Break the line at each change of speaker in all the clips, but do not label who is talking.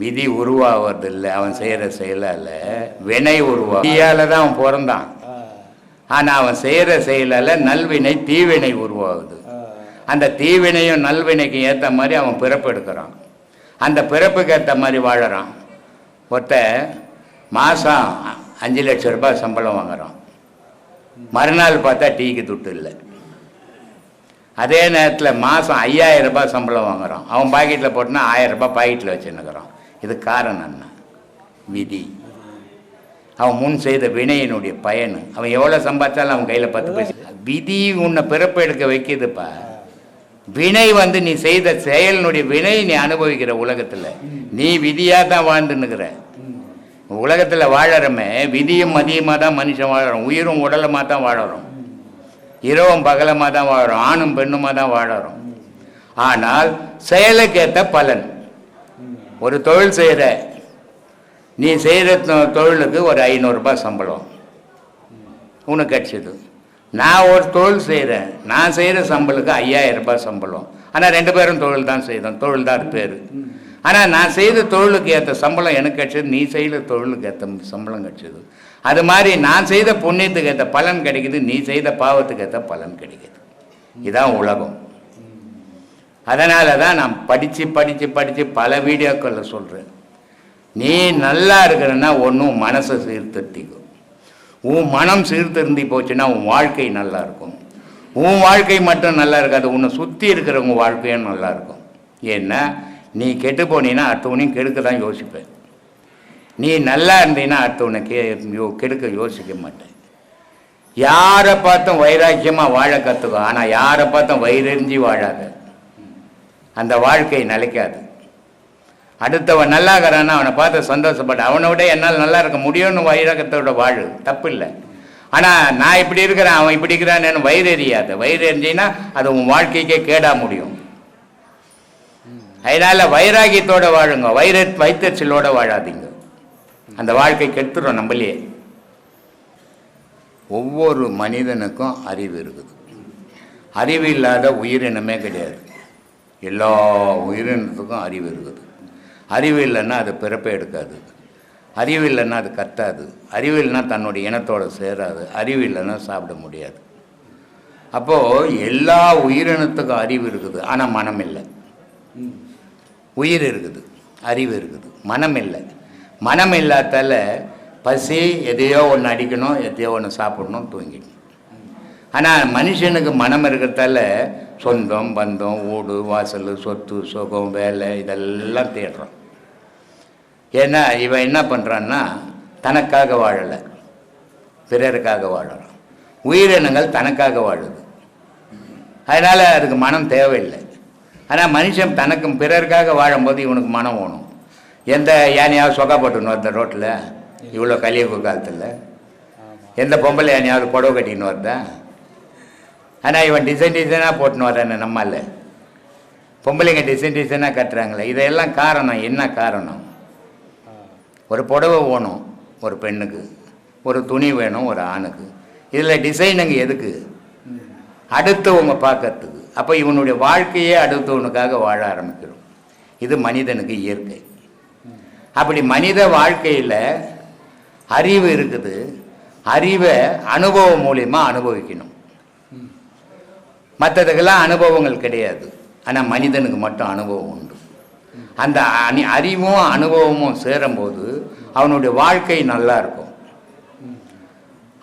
விதி உருவாவதில்லை அவன் செய்கிற செயலால் வினை உருவா விதியால் தான் அவன் பிறந்தான். ஆனால் அவன் செய்கிற செயலால் நல்வினை தீவினை உருவாகுது. அந்த தீவினையும் நல்வினைக்கும் ஏற்ற மாதிரி அவன் பிறப்பு எடுக்கிறான். அந்த பிறப்புக்கு ஏற்ற மாதிரி வாழறான். ஒருத்த மாதம் அஞ்சு லட்சம் ரூபாய் சம்பளம் வாங்குறான். மறுநாள் பார்த்தா டீக்கு துட்டு இல்லை. அதே நேரத்தில் மாதம் ஐயாயிரம் ரூபாய் சம்பளம் வாங்குறான். அவன் பாக்கெட்டில் போட்டுனா ஆயிரம் ரூபாய் பாக்கெட்டில் வச்சுன்னுக்குறான் இது காரணம் என்ன? விதி. அவன் முன் செய்த வினையினுடைய பயன். அவன் எவ்வளோ சம்பாதிச்சாலும் அவன் கையில் பத்து பைசா. விதி உன்னை பிறப்பு எடுக்க வைக்குதுப்பா. வினை வந்து நீ செய்த செயலினுடைய வினை நீ அனுபவிக்கிற உலகத்தில். நீ விதியாக தான் வாழ்ந்துன்னுக்கிற. உலகத்தில் வாழறமே விதியும் மதியமாக தான் மனுஷன் வாழறோம். உயிரும் உடலமாக தான் வாழறோம். இரவும் பகலமாக தான் வாழறோம். ஆணும் பெண்ணுமாக தான் வாழறோம். ஆனால் செயலுக்கேற்ற பலன். ஒரு தொழில் செய்கிற நீ செய்கிற தொ- தொழிலுக்கு ஒரு ஐநூறுரூபா சம்பளம். உனக்கு கிடச்சிது. நான் ஒரு தொழில் செய்கிறேன் நான் செய்கிற சம்பளுக்கு ஐயாயிரம் ரூபாய் சம்பளம். ஆனால் ரெண்டு பேரும் தொழில் தான் செய்தோம். தொழில் தான் பேர். ஆனால் நான் செய்த தொழிலுக்கு ஏற்ற சம்பளம் எனக்கு கிடச்சது. நீ செய்கிற தொழிலுக்கு ஏற்ற சம்பளம் கிடச்சிது. அது மாதிரி நான் செய்த புண்ணியத்துக்கு ஏற்ற பலன் கிடைக்குது. நீ செய்த பாவத்துக்கு ஏற்ற பலன் கிடைக்குது. இதான் உலகம். அதனால தான் நான் படித்து படித்து படித்து பல வீடியோக்களில் சொல்கிறேன் நீ நல்லா இருக்கிறன்னா ஒன்றும் மனசை சீர்திருத்திக்கும் உன் மனம் சீர்திருந்தி போச்சுன்னா உன் வாழ்க்கை நல்லா இருக்கும். உன் வாழ்க்கை மட்டும் நல்லா இருக்காது உன்னை சுற்றி இருக்கிறவங்க வாழ்க்கையும் நல்லா இருக்கும். ஏன்னா நீ கெட்டு போனீன்னா அடுத்தவனையும் கெடுக்க தான் யோசிப்பேன். நீ நல்லா இருந்தீன்னா அடுத்தவனை கே கெடுக்க யோசிக்க மாட்டேன். யாரை பார்த்தும் வைராக்கியமாக வாழ கற்றுக்கோ ஆனால் யாரை பார்த்தும் வயிறெறிஞ்சி வாழாத. அந்த வாழ்க்கை நிலைக்காது. அடுத்தவன் நல்லா இருக்கிறான்னா அவனை பார்த்து சந்தோஷப்பட. அவனை விட என்னால் நல்லா இருக்க முடியும்னு வைரகத்தோட வாழ் தப்பு இல்லை ஆனால் நான் இப்படி இருக்கிறேன் அவன் இப்படி இருக்கிறான்னு வயிறு எறியாது வயிறு எரிஞ்சின்னா அது உன் வாழ்க்கைக்கே கேடா முடியும். அதனால வைராகியத்தோட வாழுங்க. வைர வைத்தறிச்சலோட வாழாதீங்க. அந்த வாழ்க்கை கெடுத்துடும் நம்மளே. ஒவ்வொரு மனிதனுக்கும் அறிவு இருக்குது. அறிவு இல்லாத உயிரினமே கிடையாது. எல்லா உயிரினத்துக்கும் அறிவு இருக்குது. அறிவு இல்லைன்னா அது பிறப்பே எடுக்காது. அறிவு இல்லைன்னா அது கத்தாது. அறிவு இல்லைன்னா தன்னுடைய இனத்தோடு சேராது. அறிவு இல்லைன்னா சாப்பிட முடியாது. அப்போது எல்லா உயிரினத்துக்கும் அறிவு இருக்குது. ஆனால் மனம் இல்லை. உயிர் இருக்குது. அறிவு இருக்குது. மனம் இல்லை. மனம் இல்லாதால பசி எதையோ ஒன்று அடிக்கணும் எதையோ ஒன்று சாப்பிடணும் தூங்கிடணும். ஆனால் மனுஷனுக்கு மனம் இருக்கிறதால சொந்தம் பந்தம் வீடு வாசல் சொத்து சுகம் வேலை இதெல்லாம் தேடுறான் ஏன்னா இவன் என்ன பண்ணுறான்னா தனக்காக வாழலை. பிறருக்காக வாழறான். உயிரினங்கள் தனக்காக வாழுது. அதனால் அதுக்கு மனம் தேவையில்லை. ஆனால் மனுஷன் தனக்கும் பிறருக்காக வாழும்போது இவனுக்கு மனம் வேணும் எந்த யானையாவது சொகாப்பட்டுன்னு வருத ரோட்டில் இவ்வளோ கலியுக காலத்தில். எந்த பொம்பளை யானையாவது புடவை கட்டின்னு வருதா? ஆனால் இவன் டிசைன் டிசைனாக போட்டுன்னு வரானே நம்மால். பொம்பளைங்க டிசைன் டிசைனாக கட்டுறாங்களே இதெல்லாம் காரணம் என்ன காரணம்? ஒரு புடவை வேணும் ஒரு பெண்ணுக்கு. ஒரு துணி வேணும் ஒரு ஆணுக்கு. இதில் டிசைனுங்க எதுக்கு? அடுத்தவங்க பார்க்கறதுக்கு. அப்போ இவனுடைய வாழ்க்கையே அடுத்தவனுக்காக வாழ ஆரம்பிக்கிறோம். இது மனிதனுக்கு இயற்கை. அப்படி மனித வாழ்க்கையில் அறிவு இருக்குது. அறிவை அனுபவம் மூலியமாக அனுபவிக்கணும். மற்றதுக்கெல்லாம் அனுபவங்கள் கிடையாது. ஆனால் மனிதனுக்கு மட்டும் அனுபவம் உண்டு. அந்த அணி அறிவும் அனுபவமும் சேரும்போது அவனுடைய வாழ்க்கை நல்லா இருக்கும்.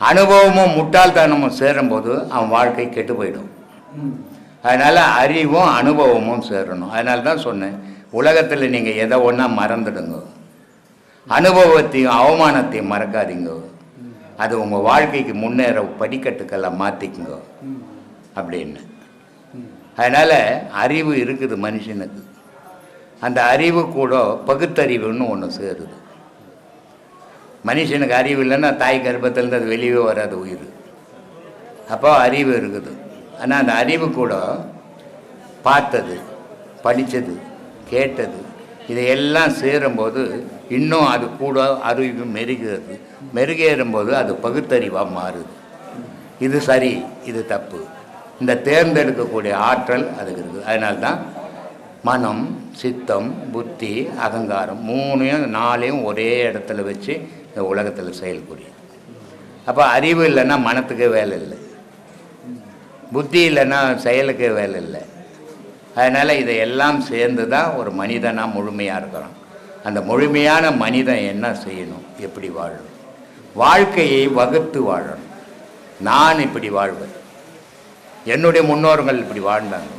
அனுபவமும் முட்டாள்தனமும் சேரும்போது அவன் வாழ்க்கை கெட்டு போயிடும். அதனால் அறிவும் அனுபவமும் சேரணும். அதனால தான் சொன்னேன் உலகத்தில் நீங்கள் எதை ஒன்றா மறந்துடுங்க. அனுபவத்தையும் அவமானத்தையும் மறக்காதீங்க. அது உங்கள் வாழ்க்கைக்கு முன்னேற படிக்கட்டுக்கெல்லாம் மாற்றிக்குங்க அப்படின்னு. அதனால் அறிவு இருக்குது மனுஷனுக்கு. அந்த அறிவு கூட பகுத்தறிவுன்னு ஒன்று சேருது. மனுஷனுக்கு அறிவு இல்லைன்னா தாய் கர்ப்பத்திலேருந்து அது வெளியே வராது உயிர். அப்போ அறிவு இருக்குது. ஆனால் அந்த அறிவு கூட பார்த்தது படித்தது கேட்டது இதையெல்லாம் சேரும்போது இன்னும் அது கூட அறிவு மெருகிறது. மெருகேறும்போது அது பகுத்தறிவாக மாறுது. இது சரி இது தப்பு. இந்த தேர்ந்தெடுக்கக்கூடிய ஆற்றல் அதுக்கு இருக்குது. அதனால்தான் மனம் சித்தம் புத்தி அகங்காரம் மூணையும் நாளையும் ஒரே இடத்துல வச்சு இந்த உலகத்தில் செயல்புரியும் அப்போ அறிவு இல்லைன்னா மனத்துக்கே வேலை இல்லை. புத்தி இல்லைன்னா செயலுக்கே வேலை இல்லை. அதனால் இதையெல்லாம் சேர்ந்து தான் ஒரு மனிதனாக முழுமையாக இருக்கிறான். அந்த முழுமையான மனிதன் என்ன செய்யணும்? எப்படி வாழணும்? வாழ்க்கையை வகுத்து வாழணும். நான் இப்படி வாழ்வேன். என்னுடைய முன்னோர்கள் இப்படி வாழ்ந்தாங்க.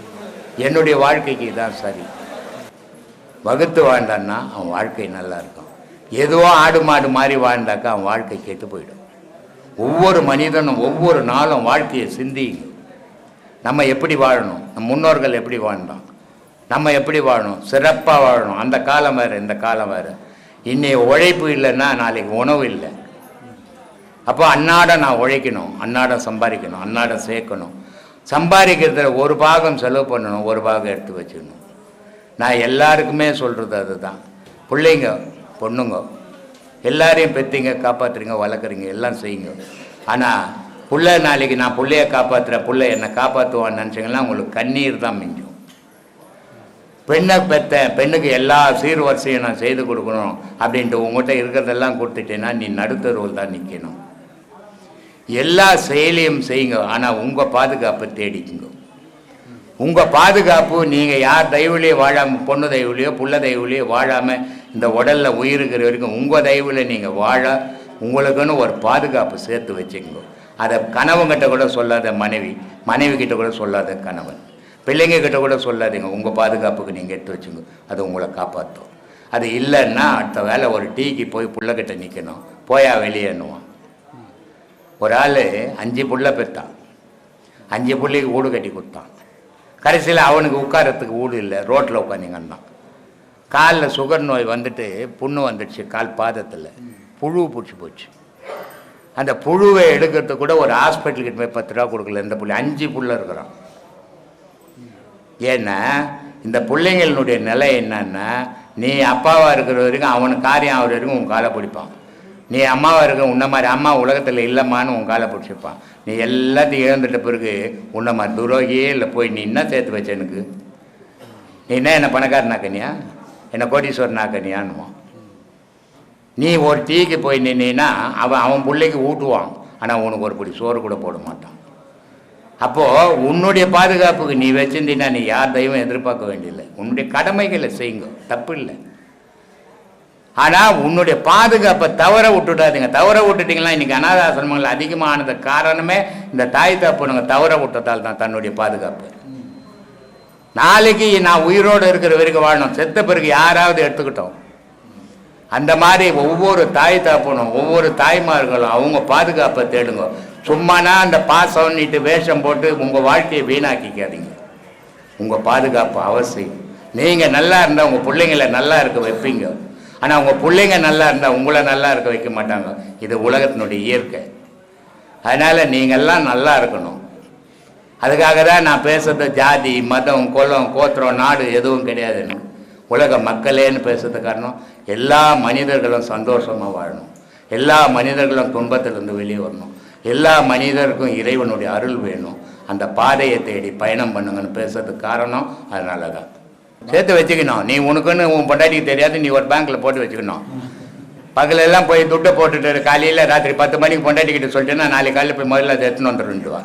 என்னுடைய வாழ்க்கைக்கு தான் சரி. வகுத்து வாழ்ந்தான்னா அவன் வாழ்க்கை நல்லா இருக்கும். எதுவோ ஆடு மாடு மாதிரி வாழ்ந்தாக்கா அவன் வாழ்க்கை கெட்டு போயிடும். ஒவ்வொரு மனிதனும் ஒவ்வொரு நாளும் வாழ்க்கையை சிந்திங்க நம்ம எப்படி வாழணும்? நம் முன்னோர்கள் எப்படி வாழ்ந்தோம்? நம்ம எப்படி வாழணும்? சிறப்பாக வாழணும். அந்த காலம் வேறு இந்த காலம் வேறு. இன்றைய உழைப்பு இல்லைன்னா நாளைக்கு உணவு இல்லை. அப்போ அன்னாடம் நான் உழைக்கணும். அன்னாடம் சம்பாதிக்கணும். அன்னாடம் சேர்க்கணும். சம்பாதிக்கிறதுல ஒரு பாகம் செலவு பண்ணணும் ஒரு பாகம் எடுத்து வச்சுக்கணும் நான் எல்லாருக்குமே சொல்கிறது அதுதான். பிள்ளைங்க பொண்ணுங்க எல்லாரையும் பெற்றீங்க காப்பாற்றுறீங்க வளர்க்குறீங்க எல்லாம் செய்யுங்க. ஆனால் புள்ள நாளைக்கு நான் பிள்ளைய காப்பாற்றுறேன் புள்ள என்னை காப்பாற்றுவான்னு நினச்சிங்கன்னா உங்களுக்கு கண்ணீர் தான் மிஞ்சும். பெண்ணை பெற்றேன் பெண்ணுக்கு எல்லா சீர்வரிசையும் நான் செய்து கொடுக்கணும் அப்படின்ட்டு உங்கள்கிட்ட இருக்கிறதெல்லாம் கொடுத்துட்டேன்னா நீ நடுத்தருவில் தான் நிற்கணும் எல்லா செயலையும் செய்யுங்க. ஆனால் உங்கள் பாதுகாப்பை தேடிக்குங்க. உங்கள் பாதுகாப்பு நீங்கள் யார் தயவுலையோ வாழாமல் பொண்ணு தயவுலையோ புள்ள தயவுலையோ வாழாமல் இந்த உடலில் உயிருக்கிற வரைக்கும் உங்கள் தயவில் நீங்கள் வாழ உங்களுக்குன்னு ஒரு பாதுகாப்பு சேர்த்து வச்சுக்கோங்க. அதை கணவன்கிட்ட கூட சொல்லாத மனைவி மனைவி கிட்ட கூட சொல்லாத கணவன். பிள்ளைங்க கிட்ட கூட சொல்லாதீங்க. உங்கள் பாதுகாப்புக்கு நீங்கள் எடுத்து வச்சுங்க அது உங்களை காப்பாற்றும் அது இல்லைன்னா அடுத்த வேலை ஒரு டீக்கு போய் பிள்ளைகிட்ட நிற்கணும் போயா வெளியேன்னுவான். ஒரு ஆள் அஞ்சு புள்ள பெற்றான். அஞ்சு புள்ளைக்கு வீடு கட்டி கொடுத்தான். கடைசியில் அவனுக்கு உட்காரத்துக்கு வீடு இல்லை ரோட்டில் உட்காந்துங்கன்னான் காலில் சுகர் நோய் வந்துட்டு புண்ணு வந்துடுச்சு கால் பாதத்தில். புழு பிடிச்சி போச்சு. அந்த புழுவை எடுக்கிறதுக்கு கூட ஒரு ஹாஸ்பிட்டலுக்கு போய் பத்து ரூபா கொடுக்கல இந்த புள்ளி. அஞ்சு புள்ள இருக்கிறான். ஏன்னா இந்த பிள்ளைங்களுடைய நிலை என்னன்னா நீ அப்பாவாக இருக்கிற வரைக்கும் அவனுக்கு காரியம் ஆகிற வரைக்கும் உன் காலை பிடிப்பான். நீ அம்மாவாக இருக்க உன்ன மாதிரி அம்மா உலகத்தில் இல்லைம்மான்னு உன் காலை பிடிச்சிப்பான் நீ எல்லாத்தையும் இழந்துட்ட பிறகு உன்ன மாதிரி துரோகியே இல்லை போய் நீ என்ன சேர்த்து வச்ச எனக்கு? நீ என்ன என்ன பணக்காரனாக்கனியா? என்ன கோடீஸ்வரனாக்கனியான்னுவான் நீ ஒரு டீக்கு போய் நின்னா அவன் அவன் பிள்ளைக்கு ஊட்டுவான். ஆனால் உனக்கு ஒரு பிடி சோறு கூட போட மாட்டான். அப்போது உன்னுடைய பாதுகாப்புக்கு நீ வச்சிருந்தீன்னா நீ யார் தெய்வம் எதிர்பார்க்க வேண்டியதில்லை. உன்னுடைய கடமைகளை செய்யுங்க. தப்பு இல்லை. ஆனால் உன்னுடைய பாதுகாப்பை தவற விட்டுடாதீங்க. தவற விட்டுட்டீங்கன்னா இன்னைக்கு அனாதாசிரமங்கள் அதிகமானது காரணமே இந்த தாய் தப்புனுங்க தவற விட்டதால் தான் தன்னுடைய பாதுகாப்பு. நாளைக்கு நான் உயிரோடு இருக்கிற வரைக்கும் வாழணும். செத்த பிறகு யாராவது எடுத்துக்கிட்டோம். அந்த மாதிரி ஒவ்வொரு தாய் தாப்பனும் ஒவ்வொரு தாய்மார்களும் அவங்க பாதுகாப்பை தேடுங்க. சும்மானா அந்த பாசம்னிட்டு வேஷம் போட்டு உங்கள் வாழ்க்கையை வீணாக்கிக்காதீங்க. உங்கள் பாதுகாப்பு அவசியம். நீங்கள் நல்லா இருந்தால் உங்கள் பிள்ளைங்களை நல்லா இருக்க வைப்பீங்க. ஆனால் உங்கள் பிள்ளைங்க நல்லா இருந்தால் உங்களை நல்லா இருக்க வைக்க மாட்டாங்க. இது உலகத்தினுடைய இயற்கை. அதனால் நீங்கள்லாம் நல்லா இருக்கணும். அதுக்காக தான் நான் பேசுகிறது ஜாதி மதம் குலம் கோத்திரம் நாடு எதுவும் கிடையாதுன்னு உலக மக்களேன்னு பேசுறது காரணம் எல்லா மனிதர்களும் சந்தோஷமாக வாழணும். எல்லா மனிதர்களும் துன்பத்திலிருந்து வெளியே வரணும். எல்லா மனிதருக்கும் இறைவனுடைய அருள் வேணும். அந்த பாதையை தேடி பயணம் பண்ணுங்கன்னு பேசுறதுக்கு காரணம் அதனால தான் சேர்த்து வச்சுக்கணும். நீ உனக்குன்னு உன் பொண்டாட்டிக்கு தெரியாது நீ ஒரு பேங்க்கில் போட்டு வச்சுக்கணும். பகலெல்லாம் போய் துட்டை போட்டுட்டு காலையில் ராத்திரி பத்து மணிக்கு பொண்டாட்டிக்கிட்ட சொல்லிட்டேன்னா நாளைக்கு காலையில் போய் முதல்ல அதை எடுத்துன்னு வந்துடுவா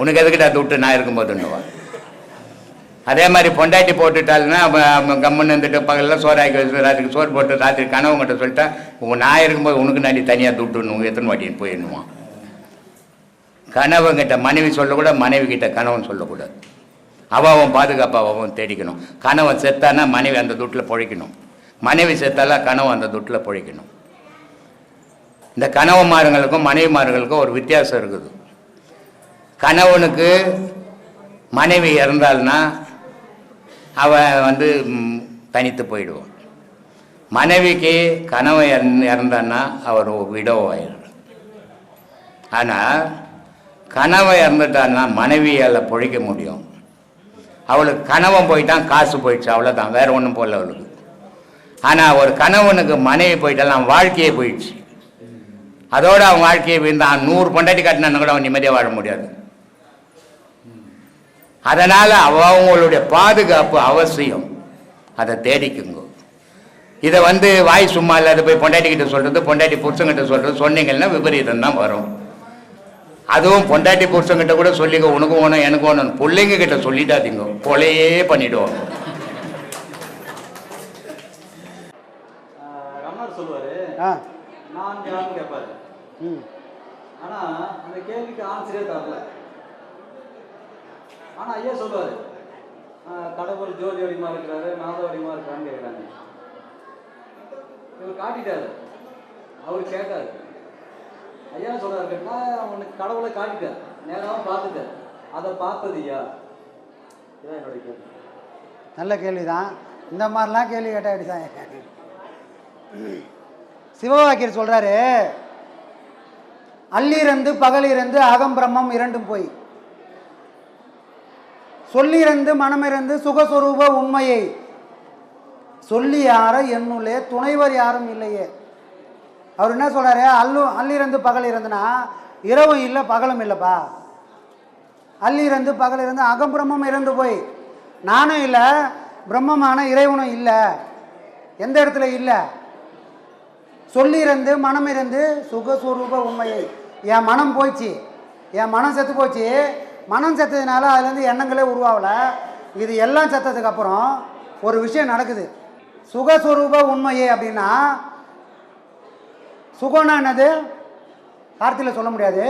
உனக்கு எதுக்கிட்ட துட்டு? நான் இருக்கும்போதுன்னுவான் அதே மாதிரி பொண்டாட்டி போட்டுட்டாள்னா அவன் கம்முன்னு இருந்துட்டு பகலில் சோறு ஆக்கி வச்சு ராத்திரிக்கு சோறு போட்டு ராத்திரி கனவுங்கிட்ட சொல்லிட்டா உன் நான் இருக்கும்போது உனக்கு நாடி தனியாக துட்டுன்னு எத்தனை வாட்டின்னு போயிடணுவான் கணவன்கிட்ட மனைவி சொல்லக்கூடாது மனைவி கிட்ட கணவன் சொல்லக்கூடாது. அவன் பாதுகாப்பாக அவன் தேடிக்கணும். கணவன் செத்தானா மனைவி அந்த துட்டில் பொழைக்கணும். மனைவி செத்தாலா கணவன் அந்த துட்டில் பொழைக்கணும். இந்த கணவன்மார்களுக்கும் மனைவிமார்களுக்கும் ஒரு வித்தியாசம் இருக்குது. கணவனுக்கு மனைவி இறந்தாள்னா அவன் வந்து தனித்து போயிடுவான். மனைவிக்கு கணவன் இறந்து இறந்தான்னா அவர் விடோ ஆனால் கணவன் இறந்துட்டான்னா மனைவியால் பொழைக்க முடியும். அவளுக்கு கணவன் போயிட்டான் காசு போயிடுச்சு அவ்வளோதான் வேற ஒன்றும் போடல அவளுக்கு. ஆனால் ஒரு கணவனுக்கு மனைவி போயிட்டாலாம் வாழ்க்கையே போயிடுச்சு. அதோடு அவன் வாழ்க்கையை வீழ்ந்தான் நூறு பொண்டாட்டி கட்டினா கூட அவன் நிம்மதியாக வாழ முடியாது. அதனால் அவங்களுடைய பாதுகாப்பு அவசியம். அதை தேடிக்குங்க. இதை வந்து வாய் சும்மா இல்லாத போய் பொண்டாட்டிக்கிட்ட சொல்கிறது பொண்டாட்டி புருஷங்கிட்ட சொல்கிறது சொன்னீங்கன்னா விபரீதம் தான் வரும். அதுவும் பொண்டாட்டி புருஷங்கிட்ட கூட சொல்லிக்க உனக்கு வேணும் எனக்கு வேணும் பிள்ளைங்க கிட்ட சொல்லிட்டாதீங்க கொலையே
ரமணர் சொல்லுவாரு.
ஆ.
நான் யாருன்னு கேட்பாரு.
ம்.
ஆனா அந்த கேள்விக்கு ஆன்சரே தரல. ஆனா ஐயா சொல்லுவாரு. கடவுள் ஜோதி வடிமா இருக்கிறாரு நாத வடிமா இருக்கான்னு கேட்குறாங்க இவர் காட்டிட்டாரு. அவர் கேட்டாரு. ஐயா சொல்றாரு கேட்டா உனக்கு கடவுளை காட்டுக்க நேராகவும் பார்த்துக்க அதை பார்த்ததுயா இதான் என்னுடைய கேள்வி.
நல்ல கேள்வி தான் இந்த மாதிரிலாம் கேள்வி கேட்டால் எப்படி தான் சிவவாக்கியர் சொல்கிறாரு அள்ளிறந்து பகலிறந்து அகம் பிரம்மம் இரண்டும் போய். சொல்லிறந்து மனமிருந்து சுகஸ்வரூப உண்மையை. சொல்லி யார என்னுள்ளே துணைவர் யாரும் இல்லையே. அவர் என்ன சொல்கிறாரு அல்லு அள்ளிறந்து பகல் இறந்துனா இரவும் இல்லை பகலும் இல்லைப்பா. அள்ளி பகல் இருந்து அகம்பிரமும் இறந்து போய். நானும் இல்லை பிரம்மமான இறைவனும் இல்லை. எந்த இடத்துல இல்லை? சொல்லியிருந்து மனம் இருந்து சுகஸ்வரூப உண்மையை. என் மனம் போச்சு என் மனம் செத்து போச்சு. மனம் செத்ததுனால அதுலேருந்து எண்ணங்களே உருவாகலை. இது எல்லாம் செத்ததுக்கு அப்புறம் ஒரு விஷயம் நடக்குது. சுகஸ்வரூப உண்மையே அப்படின்னா சுகம்னா என்னது வார்த்தையில் சொல்ல முடியாது.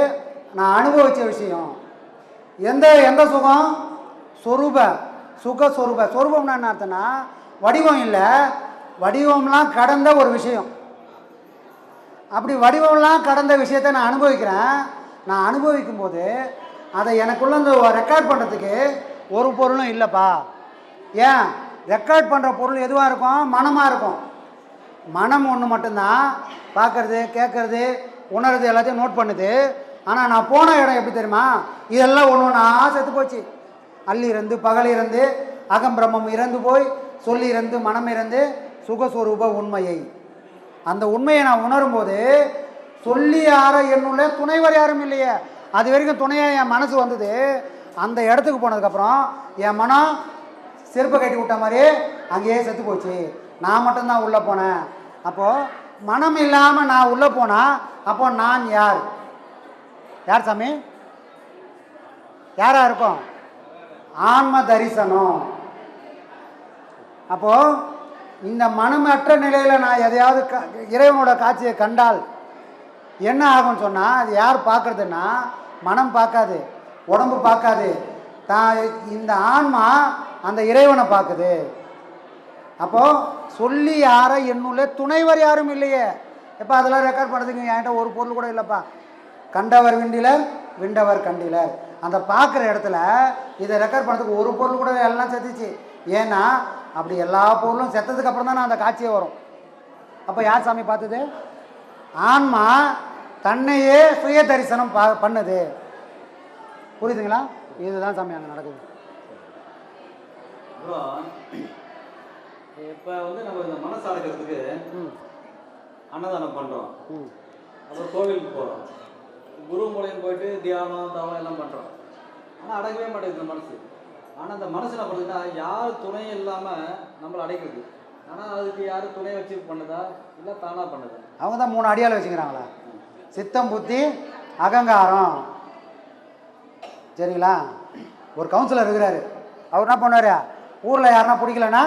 நான் அனுபவித்த விஷயம். எந்த எந்த சுகம்? சொரூப சுக சொரூப சொரூபம்னா என்ன அர்த்தம்னா வடிவம் இல்லை. வடிவம்லாம் கடந்த ஒரு விஷயம். அப்படி வடிவம்லாம் கடந்த விஷயத்தை நான் அனுபவிக்கிறேன். நான் அனுபவிக்கும் போது அதை எனக்குள்ள இந்த ரெக்கார்ட் பண்ணுறதுக்கு ஒரு பொருளும் இல்லைப்பா. ஏன்? ரெக்கார்ட் பண்ணுற பொருள் எதுவாக இருக்கும்? மனமாக இருக்கும். மனம் ஒன்று மட்டும்தான். பார்க்கறது கேட்கறது உணர்றது எல்லாத்தையும் நோட் பண்ணுது. ஆனால் நான் போன இடம் எப்படி தெரியுமா? இதெல்லாம் ஒன்று ஒன்றா செத்து போச்சு. அள்ளி இருந்து பகல் இருந்து அகம்பிரமம் இறந்து போய் சொல்லி இறந்து மனம் இறந்து சுகஸ்வரூப உண்மையை. அந்த உண்மையை நான் உணரும்போது சொல்லி யார என்னுள்ள துணைவர் யாரும் இல்லையே. அது வரைக்கும் துணையாக என் மனசு வந்தது. அந்த இடத்துக்கு போனதுக்கப்புறம் என் மனம் செருப்பை கட்டி விட்ட மாதிரி அங்கேயே செத்து போச்சு. நான் மட்டும்தான் உள்ளே போனேன். அப்போது மனம் இல்லாமல் நான் உள்ளே போனால் அப்போ நான் யார்? யார் சாமி? யாராக இருக்கும்? ஆன்ம தரிசனம். அப்போது இந்த மனமற்ற நிலையில் நான் எதையாவது க- இறைவனோட காட்சியை கண்டால் என்ன ஆகும்னு சொன்னால் அது யார் பார்க்குறதுன்னா மனம் பார்க்காது உடம்பு பார்க்காது. தான் இந்த ஆன்மா அந்த இறைவனை பார்க்குது. அப்போது சொல்லி யார என்னுள்ள துணைவர் யாரும் இல்லையே. எப்போ அதெல்லாம் ரெக்கார்ட் பண்ணுறதுக்கு என்கிட்ட ஒரு பொருள் கூட இல்லைப்பா. கண்டவர் விண்டிலர் விண்டவர் கண்டிலர். அந்த பார்க்குற இடத்துல இதை ரெக்கார்ட் பண்ணுறதுக்கு ஒரு பொருள் கூட எல்லாம் செத்துச்சு. ஏன்னா அப்படி எல்லா பொருளும் செத்ததுக்கு அப்புறம் தானே அந்த காட்சியே வரும். அப்போ யார் சாமி பார்த்தது? ஆன்மா தன்னையே சுய தரிசனம் பா பண்ணுது. புரியுதுங்களா? இதுதான் சாமி அங்கே நடக்குது.
அப்புறம் இப்போ வந்து நம்ம இந்த மனசு அடக்கிறதுக்கு
ம்.
அன்னதானம் பண்ணுறோம் அப்புறம் கோவிலுக்கு போகிறோம் குரு மூலையும் போயிட்டு தியானம் தவம் எல்லாம் பண்ணுறோம் ஆனால் அடக்கவே மாட்டேங்குது மனசு. ஆனால் அந்த மனசு என்ன பண்ணுதுன்னா யார் துணையும் இல்லாமல் நம்மளை அடைக்கிறது? ஆனால் அதுக்கு யார் துணை வச்சு பண்ணுதா? இல்லை தானாக பண்ணுதா?
அவங்க தான் மூணு அடியால் வச்சுக்கிறாங்களா? சித்தம் புத்தி அகங்காரம். சரிங்களா? ஒரு கவுன்சிலர் இருக்கிறாரு. அவர் என்ன பண்ணுவார்? ஊரில் யாருன்னா பிடிக்கலன்னா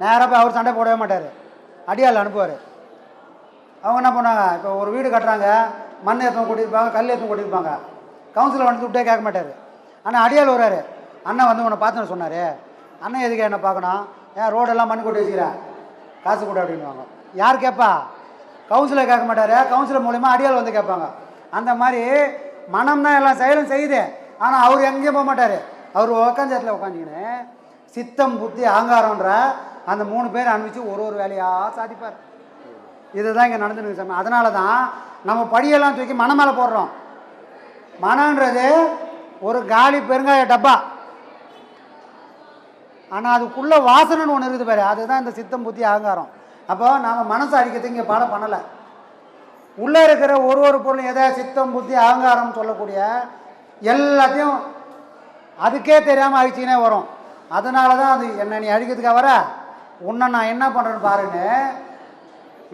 நேராக போய் அவர் சண்டை போடவே மாட்டார். அடியால் அனுப்புவார். அவங்க என்ன பண்ணுவாங்க? இப்போ ஒரு வீடு கட்டுறாங்க. மண் ஏற்றம் கொட்டியிருப்பாங்க கல் ஏற்றம் கொட்டியிருப்பாங்க. கவுன்சிலர் வந்து விட்டே கேட்க மாட்டார். ஆனால் அடியால் வர்றாரு அண்ணன் வந்து உன்னை பார்த்துன்னு சொன்னார். அண்ணன் எதுக்கு என்ன பார்க்கணும்? ஏன் ரோடெல்லாம் மண் கொட்டி வச்சுக்கிறேன் காசு கொடு அப்படின்வாங்க யார் கேட்பா கவுன்சிலர் கேட்க மாட்டார். கவுன்சிலர் மூலிமா அடியால் வந்து கேட்பாங்க. அந்த மாதிரி மனம் தான் எல்லாம் செயலும் செய்யுது. ஆனால் அவர் எங்கேயும் போக மாட்டார். அவர் உக்காந்த இடத்துல உட்காந்துக்கின்னு சித்தம் புத்தி அகங்காரம்ன்ற அந்த மூணு பேர் அனுப்பிச்சு ஒரு ஒரு வேலையாக சாதிப்பார். இதுதான் இங்கே நடந்துருக்கு சாமி. அதனால தான் நம்ம படியெல்லாம் தூக்கி மன மேலே போடுறோம். மனன்றது ஒரு காலி பெருங்காய டப்பா. ஆனால் அதுக்குள்ளே வாசனைன்னு ஒன்று இருக்குது பாரு. அதுதான் இந்த சித்தம் புத்தி அகங்காரம். அப்போ நாம் மனசை அடிக்கிறதுக்கு இங்கே பாடம் பண்ணலை. உள்ளே இருக்கிற ஒரு ஒரு பொருளும் எதை? சித்தம் புத்தி அகங்காரம் சொல்லக்கூடிய எல்லாத்தையும் அதுக்கே தெரியாமல் அழிச்சிக்கினே வரும். அதனால தான் அது என்ன நீ அழிக்கிறதுக்காக வர? உன்னை நான் என்ன பண்ணுறேன்னு பாருன்னு.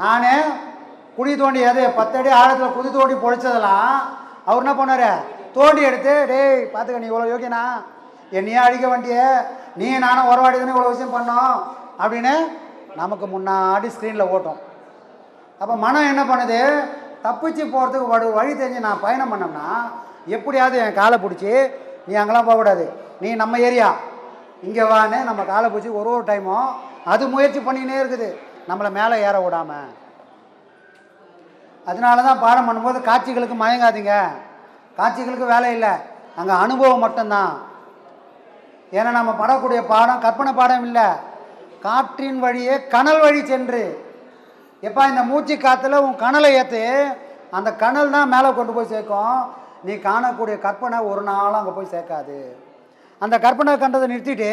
நானே குழி தோண்டி அது பத்தடி ஆழத்தில் குதி தோண்டி பொழிச்சதெல்லாம் அவர் என்ன பண்ணார் தோண்டி எடுத்து டேய் பார்த்துக்க நீ இவ்வளோ யோகியனா? என்னையே அழிக்க வேண்டிய நீ நானும் உறவாடி தானே இவ்வளோ விஷயம் பண்ணோம்? அப்படின்னு நமக்கு முன்னாடி ஸ்க்ரீனில் ஓட்டும். அப்போ மனம் என்ன பண்ணுது? தப்பிச்சு போகிறதுக்கு வடு வழி தெரிஞ்சு நான் பயணம் பண்ணோம்னா எப்படியாவது என் காலை பிடிச்சி நீ அங்கெல்லாம் போகக்கூடாது. நீ நம்ம ஏரியா. இங்கே வான்னு நம்ம காலை பிடிச்சி ஒரு ஒரு டைமும் அது முயற்சி பண்ணிக்கினே இருக்குது. நம்மளை மேலே ஏற விடாம. அதனால தான் பாடம் பண்ணும்போது காட்சிகளுக்கு மயங்காதீங்க. காட்சிகளுக்கு வேலை இல்லை. அங்கே அனுபவம் மட்டும்தான். ஏன்னா நம்ம படக்கூடிய பாடம் கற்பனை பாடம் இல்லை. காற்றின் வழியே கனல் வழி சென்று. எப்பா இந்த மூச்சு காற்றுல உன் கனலை ஏற்று அந்த கனல் தான் மேலே கொண்டு போய் சேர்க்கும். நீ காணக்கூடிய கற்பனை ஒரு நாளும் அங்கே போய் சேர்க்காது. அந்த கற்பனை கண்டதை நிறுத்திட்டு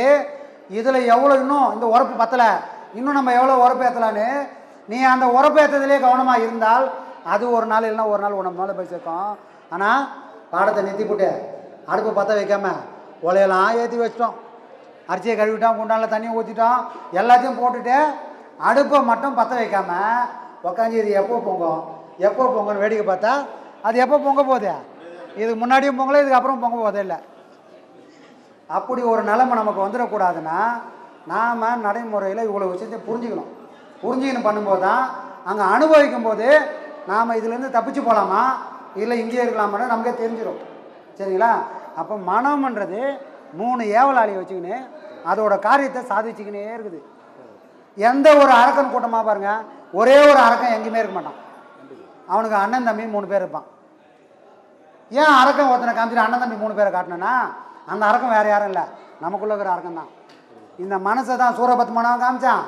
இதில் எவ்வளோ இன்னும் இந்த உரப்பு பத்தலை. இன்னும் நம்ம எவ்வளோ உரப்பு ஏற்றலான்னு நீ அந்த உரப்பு ஏற்றதுலேயே கவனமாக இருந்தால் அது ஒரு நாள் இல்லைன்னா ஒரு நாள் உனக்கு மேலே போய் சேர்க்கும். ஆனால் பாடத்தை நிறுத்தி போட்டு அடுப்பு பற்ற வைக்காம ஒலையெல்லாம் ஏற்றி வச்சிட்டோம். அரிசியை கழுவிட்டோம் குண்டானில் தண்ணி ஊற்றிட்டோம் எல்லாத்தையும் போட்டுட்டு அடுப்பை மட்டும் பற்ற வைக்காம உக்காந்து இது எப்போ பொங்கும்? எப்போ பொங்கன்னு வேடிக்கை பார்த்தா அது எப்போ பொங்க போகுது? இதுக்கு முன்னாடியும் பொங்கல இதுக்கு அப்புறம் பொங்க போதே இல்லை. அப்படி ஒரு நிலைமை நமக்கு வந்துடக்கூடாதுன்னா நாம் நடைமுறையில் இவ்வளோ விஷயத்தை புரிஞ்சுக்கணும். புரிஞ்சுக்கணும் பண்ணும்போது தான் அங்கே அனுபவிக்கும் போது நாம் இதுலேருந்து தப்பிச்சு போகலாமா இல்லை இங்கேயே இருக்கலாமான்னு நமக்கே தெரிஞ்சிடும். சரிங்களா? அப்போ மனம்ன்றது மூணு ஏவலாளியை வச்சுக்கின்னு அதோட காரியத்தை சாதிச்சுக்கினே இருக்குது. எந்த ஒரு அரக்கன் கூட்டமாக பாருங்க ஒரே ஒரு அரக்கன் எங்கேயுமே இருக்க மாட்டான். அவனுக்கு அண்ணன் தம்பி மூணு பேர் இருப்பான். ஏன் அரக்கன் ஒருத்தனை காமிச்சிட்டு அண்ணன் தம்பி மூணு பேரை காட்டினேன்னா அந்த அரக்கம் வேறு யாரும் இல்லை. நமக்குள்ள இருக்கிற அரக்கம் தான். இந்த மனசை தான் சூரபத்மனாவும் காமிச்சான்.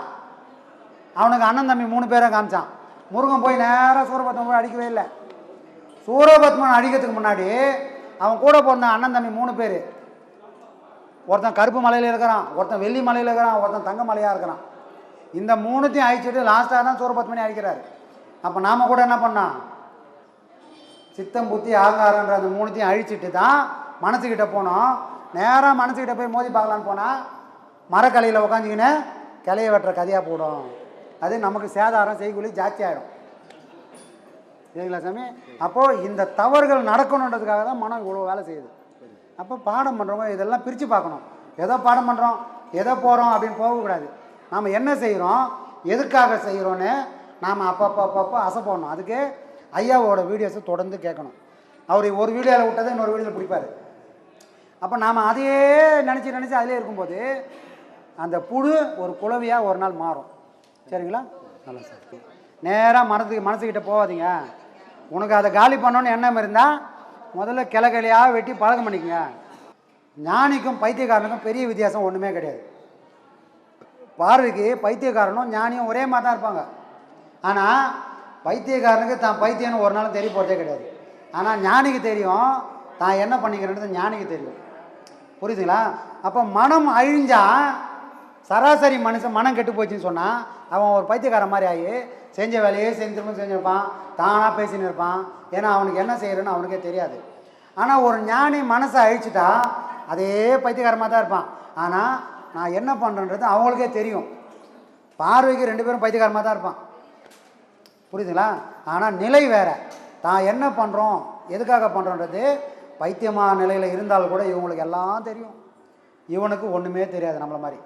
அவனுக்கு அண்ணன் தம்பி மூணு பேரும் காமிச்சான். முருகன் போய் நேராக சூரபத்மன் போய் அடிக்கவே இல்லை. சூரபத்மன் அடிக்கிறதுக்கு முன்னாடி அவன் கூட பிறந்த அண்ணன் தம்பி மூணு பேர். ஒருத்தன் கருப்பு மலையில் இருக்கிறான் ஒருத்தன் வெள்ளி மலையில் இருக்கிறான் ஒருத்தன் தங்க மலையாக இருக்கிறான். இந்த மூணுத்தையும் அழிச்சிட்டு லாஸ்ட்டாக தான் சூரபத்மனி அழிக்கிறாரு. அப்போ நாம் கூட என்ன பண்ணான் சித்தம் புத்தி ஆகாரன்ற அந்த மூணுத்தையும் அழிச்சிட்டு தான் மனசுக்கிட்ட போனோம். நேராக மனசுக்கிட்ட போய் மோதி பார்க்கலான்னு போனால் மரக்கலையில் உக்காந்துக்கின்னு கிளைய வெட்டுற கதையாக போடும். அது நமக்கு சேதாரம் செய்கூலி ஜாஸ்தி ஆகிடும் சரிங்களா சாமி? அப்போது இந்த தவறுகள் நடக்கணுன்றதுக்காக தான் மனம் இவ்வளோ வேலை செய்யுது. அப்போ பாடம் பண்ணுறவங்க இதெல்லாம் பிரித்து பார்க்கணும். எதோ பாடம் பண்ணுறோம் எதோ போகிறோம் அப்படின்னு போகக்கூடாது. நாம் என்ன செய்கிறோம் எதுக்காக செய்கிறோன்னு நாம் அப்பப்போ அப்பப்போ அசை போடணும். அதுக்கு ஐயாவோட வீடியோஸை தொடர்ந்து கேட்கணும். அவர் ஒரு வீடியோவில் விட்டதை இன்னொரு வீடியோவில் பிடிப்பார். அப்போ நாம் அதையே நினச்சி நினச்சி அதிலே இருக்கும்போது அந்த புழு ஒரு குழவியாக ஒரு நாள் மாறும். சரிங்களா? நல்லா சார். நேராக மனதுக்கு மனசுக்கிட்ட போகாதீங்க. உனக்கு அதை காலி பண்ணணும்னு எண்ணம் இருந்தால் முதல்ல கிளகிளையாக வெட்டி பழக்கம் பண்ணிக்கங்க. ஞானிக்கும் பைத்தியக்காரனுக்கும் பெரிய வித்தியாசம் ஒன்றுமே கிடையாது. பார்வைக்கு பைத்தியக்காரனும் ஞானியும் ஒரே மாதிரி தான் இருப்பாங்க. ஆனால் பைத்தியக்காரனுக்கு தான் பைத்தியம்னு ஒரு நாளும் தெரிய போகிறதே கிடையாது. ஆனால் ஞானிக்கு தெரியும் தான் என்ன பண்ணிக்கிறேன்றது ஞானிக்கு தெரியும். புரியுதுங்களா? அப்போ மனம் அழிஞ்சா சராசரி மனுஷன் மனம் கெட்டு போச்சுன்னு சொன்னால் அவன் ஒரு பைத்தியக்காரன் மாதிரி ஆகி செஞ்ச வேலையே செஞ்சு திரும்ப செஞ்சிருப்பான் தானாக பேசின்னு இருப்பான். ஏன்னா அவனுக்கு என்ன செய்யறன்னு அவனுக்கே தெரியாது. ஆனால் ஒரு ஞானி மனசை அழிச்சிட்டா அதே பைத்தியக்காரமாக தான் இருப்பான். ஆனால் நான் என்ன பண்ணுறன்றது அவங்களுக்கே தெரியும். பார்வைக்கு ரெண்டு பேரும் பைத்தியக்காரமாக தான் இருப்பான். புரியுதுங்களா? ஆனால் நிலை வேறு. தான் என்ன பண்ணுறோம் எதுக்காக பண்ணுறோன்றது பைத்தியமான நிலையில் இருந்தால் கூட இவங்களுக்கு எல்லாம் தெரியும். இவனுக்கு ஒன்றுமே தெரியாது நம்மளை மாதிரி.